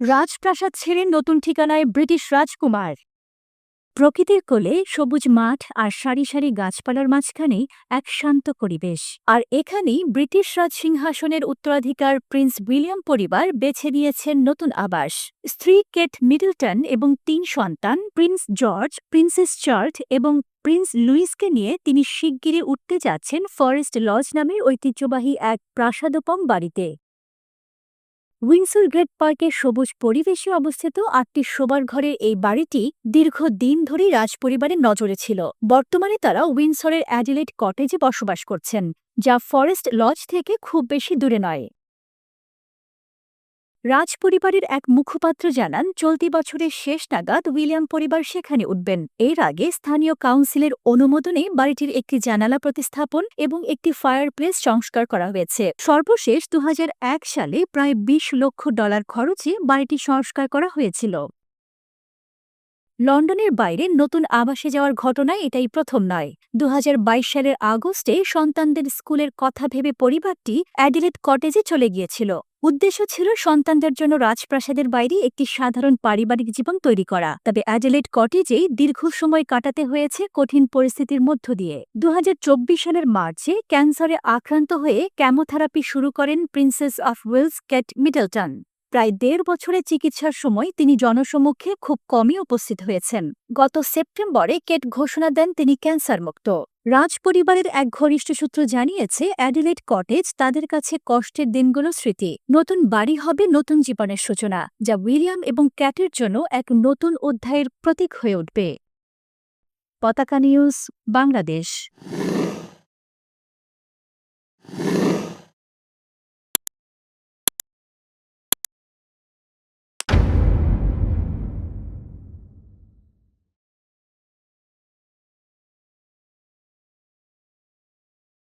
রাজপ্রাসাদ ছেড়ে নতুন ঠিকানায় ব্রিটিশ রাজকুমার। প্রকৃতির কোলে সবুজ মাঠ আর সারি সারি গাছপালার মাঝখানে এক শান্ত পরিবেশ। আর এখানেই ব্রিটিশ রাজ সিংহাসনের উত্তরাধিকার প্রিন্স উইলিয়াম পরিবার বেছে নিয়েছেন নতুন আবাস। স্ত্রী কেট মিডলটন এবং তিন সন্তান, প্রিন্স জর্জ, প্রিন্সেস চার্ট এবং প্রিন্স লুইসকে নিয়ে তিনি শিগগিরই উঠতে যাচ্ছেন ফরেস্ট লজ নামের ঐতিহ্যবাহী এক প্রাসাদোপম বাড়িতে। উইন্সর গ্রেট পার্কের সবুজ পরিবেশে অবস্থিত আটটি শোবার ঘরের এই বাড়িটি দীর্ঘ দিন ধরেই রাজপরিবারের নজরে ছিল। বর্তমানে তারা উইন্সরের অ্যাডিলেট কটেজে বসবাস করছেন, যা ফরেস্ট লজ থেকে খুব বেশি দূরে নয়। রাজপরিবারের এক মুখপাত্র জানান, চলতি বছরের শেষ নাগাদ উইলিয়াম পরিবার সেখানে উঠবেন। এর আগে স্থানীয় কাউন্সিলের অনুমোদনে বাড়িটির একটি জানালা প্রতিস্থাপন এবং একটি ফায়ারপ্লেস সংস্কার করা হয়েছে। সর্বশেষ দু হাজার এক সালে প্রায় ২০ লক্ষ ডলার খরচে বাড়িটি সংস্কার করা হয়েছিল। লন্ডনের বাইরে নতুন আবাসে যাওয়ার ঘটনায় এটাই প্রথম নয়। দু সালের আগস্টে সন্তানদের স্কুলের কথা ভেবে পরিবারটি অ্যাডিলেট কটেজে চলে গিয়েছিল। উদ্দেশ্য ছিল সন্তানদের জন্য রাজপ্রাসাদের বাইরে একটি সাধারণ পারিবারিক জীবন তৈরি করা। তবে অ্যাডিলেট কটেজেই দীর্ঘ সময় কাটাতে হয়েছে কঠিন পরিস্থিতির মধ্য দিয়ে। দুহাজার চব্বিশ সালের মার্চে ক্যান্সারে আক্রান্ত হয়ে ক্যামোথেরাপি শুরু করেন princess of Wales Kate Middleton. প্রায় দেড় বছরের চিকিৎসার সময় তিনি জনসমক্ষে খুব কমই উপস্থিত হয়েছেন। গত সেপ্টেম্বরে কেট ঘোষণা দেন তিনি ক্যান্সার মুক্ত রাজপরিবারের এক ঘনিষ্ঠ সূত্র জানিয়েছে অ্যাডিলেট কটেজ তাদের কাছে কষ্টের দিনগুলো স্মৃতি। নতুন বাড়ি হবে নতুন জীবনের সূচনা, যা উইলিয়াম এবং ক্যাটের জন্য এক নতুন অধ্যায়ের প্রতীক হয়ে উঠবে। পতাকা নিউজ, বাংলাদেশ।